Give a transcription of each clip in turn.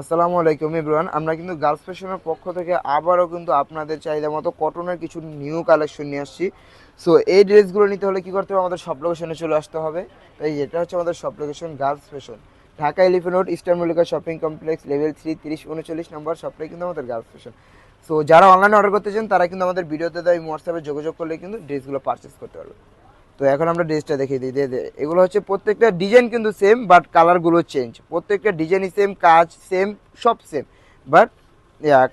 আসসালামু আলাইকুম ইব্রান আমরা কিন্তু গার্লস ফ্যাশনের পক্ষ থেকে আবারও কিন্তু আপনাদের চাহিদা মতো কটনের কিছু নিউ কালেকশন নিয়ে আসছি। সো এই ড্রেসগুলো নিতে হলে কি করতে হবে? আমাদের সব লোকেশনে চলে আসতে হবে। তাই এটা হচ্ছে আমাদের সব location girls fashion. Dhaka elephant road eastern Mallika shopping complex level three তিরিশ, উনচল্লিশ নম্বর সবটাই কিন্তু আমাদের গার্লস ফ্যাশন। সো যারা অনলাইনে অর্ডার করতে চান, তারা কিন্তু আমাদের ভিডিওতে দেয় হোয়াটসঅ্যাপে যোগাযোগ করলে কিন্তু ড্রেসগুলো পারচেস করতে পারবে। তো এখন আমরা ড্রেসটা দেখিয়ে দিই। দিয়ে এগুলো হচ্ছে প্রত্যেকটা ডিজাইন কিন্তু সেম বাট কালারগুলো চেঞ্জ প্রত্যেকটা ডিজাইনই সেম কাজ সেম সব সেম বাট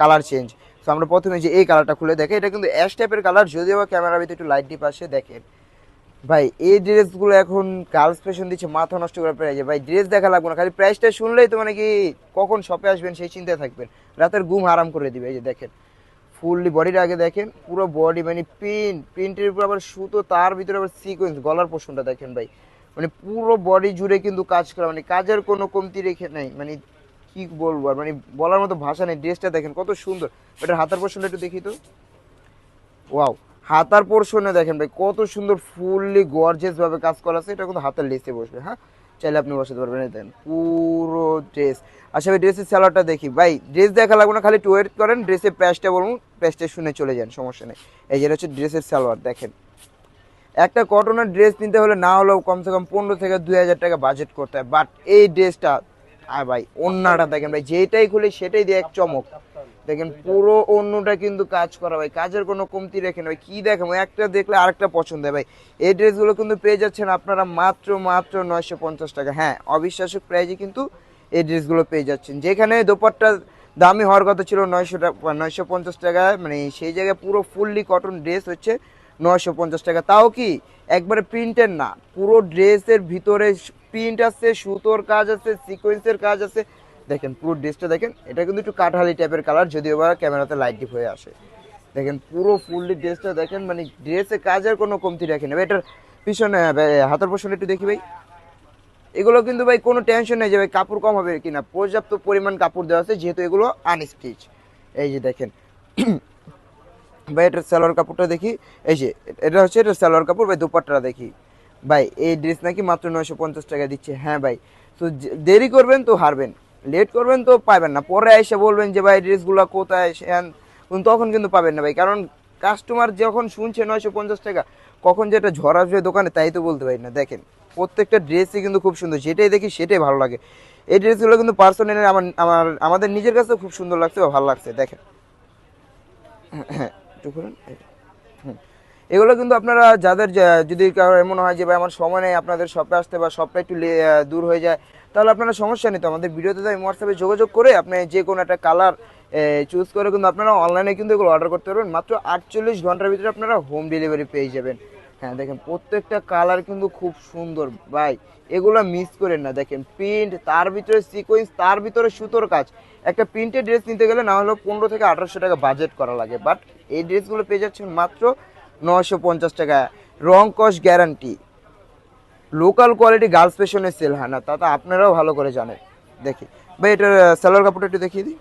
কালার চেঞ্জ তো আমরা প্রথমে যে এই কালারটা খুলে দেখে, এটা কিন্তু অ্যাশ টাইপের কালার যদিও বা ক্যামেরার ভিতরে একটু লাইট ডিপ আসে দেখেন ভাই, এই ড্রেসগুলো এখন গার্লস ফ্যাশন দিচ্ছে, মাথা নষ্ট করে প্রাইজে ভাই ড্রেস দেখা লাগবে না, খালি প্রাইসটা শুনলেই তো মানে কি, কখন শপে আসবেন সেই চিন্তায় থাকবেন। রাতের ঘুম আরাম করে দিবে, এই যে দেখেন। ফুললি বডির আগে দেখেন, পুরো বডি মানে প্রিন্ট, প্রিন্টের উপর আবার সুতো, তার ভিতরে আবার সিকোয়েন্স গলার পোষণটা দেখেন ভাই। মানে পুরো বডি জুড়ে কিন্তু কাজ করা মানে কাজের কোনো কমতি রেখে, নেই মানে কি বলব আর মানে বলার মতো ভাষা নেই ড্রেসটা দেখেন কত সুন্দর। এটার হাতার পোষণটা একটু দেখি তো। ওয়াও হাতার পোর্শনে দেখেন ভাই, কত সুন্দর, ফুললি গর্জেস ভাবে কাজ করা আছে, এটা কিন্তু হাতের লেসে বসবে হ্যাঁ? চাইলে আপনি বসাতে পারবেন দেখেন পুরো ড্রেস। আচ্ছা ভাই, ড্রেসের স্যালারটা দেখি। ভাই, ড্রেস দেখা লাগবে না, খালি একটু ওয়েট করেন, ড্রেসের প্রাইসটা বলুন প্রাইসটা শুনে চলে যান, সমস্যা নেই। এই যেটা হচ্ছে ড্রেসের সালোয়ার, দেখেন। একটা কটনের ড্রেস নিতে হলে না হলেও কমসে কম পনেরো থেকে দুই হাজার টাকা বাজেট করতে হয়। বাট এই ড্রেসটা আর ভাই, অন্যটা দেখেন ভাই যেটাই খুলে সেটাই দিয়ে এক চমক। দেখেন পুরো অন্যটা কিন্তু কাজ করা, ভাই। কাজের কোনো কমতি রেখে না কি দেখেন? একটা দেখলে আরেকটা পছন্দ হয়, ভাই। এই ড্রেসগুলো কিন্তু পেয়ে যাচ্ছেন আপনারা মাত্র মাত্র নয়শো পঞ্চাশ টাকা। হ্যাঁ অবিশ্বাস্য প্রাইজে কিন্তু এই ড্রেসগুলো পেয়ে যাচ্ছেন। যেখানে দোপাট্টা দামি হওয়ার কথা ছিল নয়শো টাকা নয়শো পঞ্চাশ টাকা মানে সেই জায়গায় পুরো ফুললি কটন ড্রেস হচ্ছে নয়শো পঞ্চাশ টাকা। তাও কি একবারে প্রিন্টের না, পুরো ড্রেসের ভিতরে প্রিন্ট আছে, সুতোর কাজ আছে সিকোয়েন্সের কাজ আছে দেখেন পুরো ড্রেসটা দেখেন এটা কিন্তু একটু কাঠালি টাইপের কালার যদিও বা ক্যামেরাতে লাইট ডিপ হয়ে আসে। দেখেন পুরো ফুললি ড্রেসটা দেখেন মানে ড্রেসে কাজের কোনো কমতি রাখে না। এটার পিছনে আহ, হাতের পোষণে একটু দেখি ভাই। এগুলো কিন্তু ভাই কোনো টেনশন নেই যে ভাই কাপড় কম হবে কিনা। পর্যাপ্ত পরিমাণ কাপড় দেওয়া আছে যেহেতু এগুলো আনস্টিচ এই যে দেখেন ভাই এটার সালোয়ার কাপড়টা দেখি। এই যে এটা হচ্ছে এটা সালোয়ার কাপড় ভাই দুপাট্টা দেখি। ভাই এই ড্রেস নাকি মাত্র নয়শো পঞ্চাশ টাকা দিচ্ছে। হ্যাঁ ভাই তো দেরি করবেন তো হারবেন। লেট করবেন তো পাবেন না। পরে এসে বলবেন যে, ভাই, ড্রেসগুলো কোথায়? তখন কিন্তু পাবেন না ভাই। কারণ কাস্টমার যখন শুনছে নয়শো পঞ্চাশ টাকা, কখন যেটা ঝড় আসবে দোকানে, তাই তো বলতে পারি না। দেখেন, প্রত্যেকটা ড্রেসই কিন্তু খুব সুন্দর। যেটাই দেখি সেটাই ভালো লাগে। এই ড্রেসগুলো কিন্তু পার্সোনালি আমার আমার, আমাদের নিজের কাছেও খুব সুন্দর লাগছে বা ভালো লাগছে। দেখেন। হ্যাঁ একটু হুম। এগুলো কিন্তু আপনারা যাদের যদি এমন হয় যে, ভাই, আমার সময় নেই, আপনাদের শপে আসতে বা শপটা একটু দূর হয়ে যায়, তাহলে আপনারা সমস্যা নেই তো। আমাদের ভিডিওতে তাই হোয়াটসঅ্যাপে যোগাযোগ করে আপনি যে কোনো একটা কালার চুজ করে কিন্তু আপনারা অনলাইনে কিন্তু এগুলো অর্ডার করতে পারবেন। মাত্র আটচল্লিশ ঘণ্টার ভিতরে আপনারা হোম ডেলিভারি পেয়ে যাবেন। হ্যাঁ দেখেন প্রত্যেকটা কালার কিন্তু খুব সুন্দর। ভাই, এগুলো মিস করেন না। দেখেন প্রিন্ট তার ভিতরে সিকোয়েন্স তার ভিতরে সুতোর কাজ। একটা প্রিন্টের ড্রেস নিতে গেলে না হলেও পনেরো থেকে আঠারোশো টাকা বাজেট করা লাগে। বাট এই ড্রেসগুলো পেয়ে যাচ্ছেন মাত্র নশো পঞ্চাশ টাকা। রং কস গ্যারান্টি লোকাল কোয়ালিটি গার্লস ফ্যাশনের সেল হয় না, তা তো আপনারাও ভালো করে জানেন। দেখি। ভাই, এটার সালোয়ার কাপড়টা একটু দেখিয়ে দিই।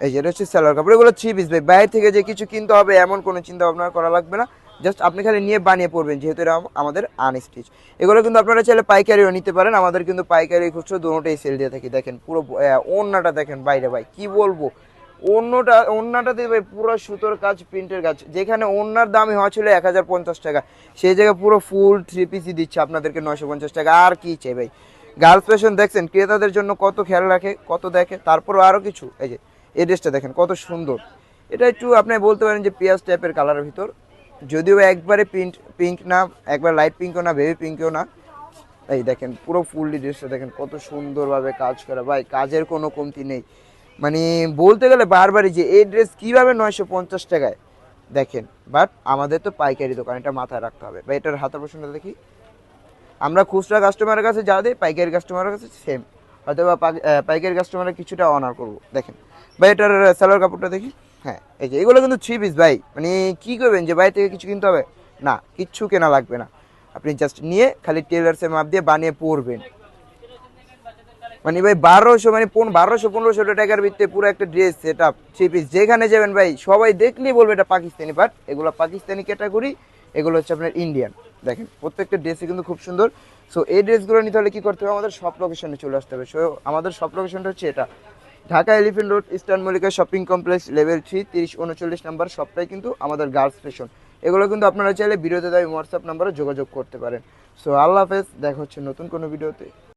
এই যে, এটা হচ্ছে সালোয়ার কাপড়। এগুলো থ্রি পিস ভাই। বাইরে থেকে যে কিছু কিনতে হবে, এমন কোনো চিন্তা ভাবনা করা লাগবে না। জাস্ট আপনি খালি নিয়ে বানিয়ে পড়বেন যেহেতু এটা আমাদের আনস্টিচ এগুলো কিন্তু আপনারা চাইলে পাইকারিও নিতে পারেন। আমাদের কিন্তু পাইকারি খুচরো দুটোই সেল দিয়ে থাকি। দেখেন, পুরো ওড়নাটা দেখেন বাইরে, ভাই। কি বলব? অন্যটা ওড়নাটা দেবে পুরো সুতোর কাজ, প্রিন্টের কাজ। যেখানে ওড়নার দামই হওয়া ছিল এক হাজার পঞ্চাশ টাকা। সেই জায়গায় পুরো ফুল থ্রি পিসই দিচ্ছে আপনাদেরকে নয়শো পঞ্চাশ টাকা। আর কি চাই ভাই? গার্লস ফ্যাশন দেখছেন, ক্রেতাদের জন্য কত খেয়াল রাখে, কত দেখে, তারপরও আরও কিছু। এই যে, এই ড্রেসটা দেখেন, কত সুন্দর। এটা একটু আপনি বলতে পারেন যে পেঁয়াজ টাইপের কালারের ভিতর। যদিও একবারে পিঙ্ক পিঙ্ক না, একবার লাইট পিঙ্কও না বেবি পিঙ্কও না। এই দেখেন, পুরো ফুললি ড্রেসটা দেখেন, কত সুন্দরভাবে কাজ করা। ভাই, কাজের কোনো কমতি নেই। মানে বলতে গেলে বারবারই যে এই ড্রেস কীভাবে নয়শো পঞ্চাশ টাকায়? দেখেন বাট আমাদের তো পাইকারি দোকান, এটা মাথায় রাখতে হবে। বা এটার হাতের প্রশ্নটা দেখি। আমরা খুচরা কাস্টমারের কাছে যা দিই, পাইকারি কাস্টমারের কাছে সেম হয়তো বা পাইকারি কাস্টমারের কিছুটা অনার করব। দেখেন, ভাই, এটার সালোয়ার কাপড়টা দেখি। হ্যাঁ এই যে, এগুলো কিন্তু থ্রি পিস ভাই। মানে কী করবেন যে বাইরে থেকে কিছু কিনতে হবে? না, কিচ্ছু কেনা লাগবে না। আপনি জাস্ট নিয়ে খালি টেলার্সের মাপ দিয়ে বানিয়ে পরবেন। মানে ভাই বারোশো মানে বারোশো, পনেরোশো টাকার ভিতরে পুরো একটা dress set up three piece যেখানে যাবেন ভাই, সবাই দেখলেই বলবে এটা পাকিস্তানি বাট এগুলো পাকিস্তানি ক্যাটাগরি এগুলো হচ্ছে আপনার ইন্ডিয়ান দেখেন, প্রত্যেকটা ড্রেসই কিন্তু খুব সুন্দর। সো এই ড্রেসগুলো নিতে হলে কি করতে হবে? আমাদের সব লোকেশনে চলে আসতে হবে। সো আমাদের সব লোকেশনটা হচ্ছে এটা। Dhaka elephant road eastern Mallika shopping complex level three তিরিশ, উনচল্লিশ নাম্বার সবটাই কিন্তু আমাদের গার্লস ফ্যাশন এগুলো কিন্তু আপনারা চাইলে ভিডিওতে দেয় হোয়াটসঅ্যাপ নাম্বারে যোগাযোগ করতে পারেন। সো আল্লাহ হাফেজ, দেখা হচ্ছে নতুন কোনো ভিডিওতে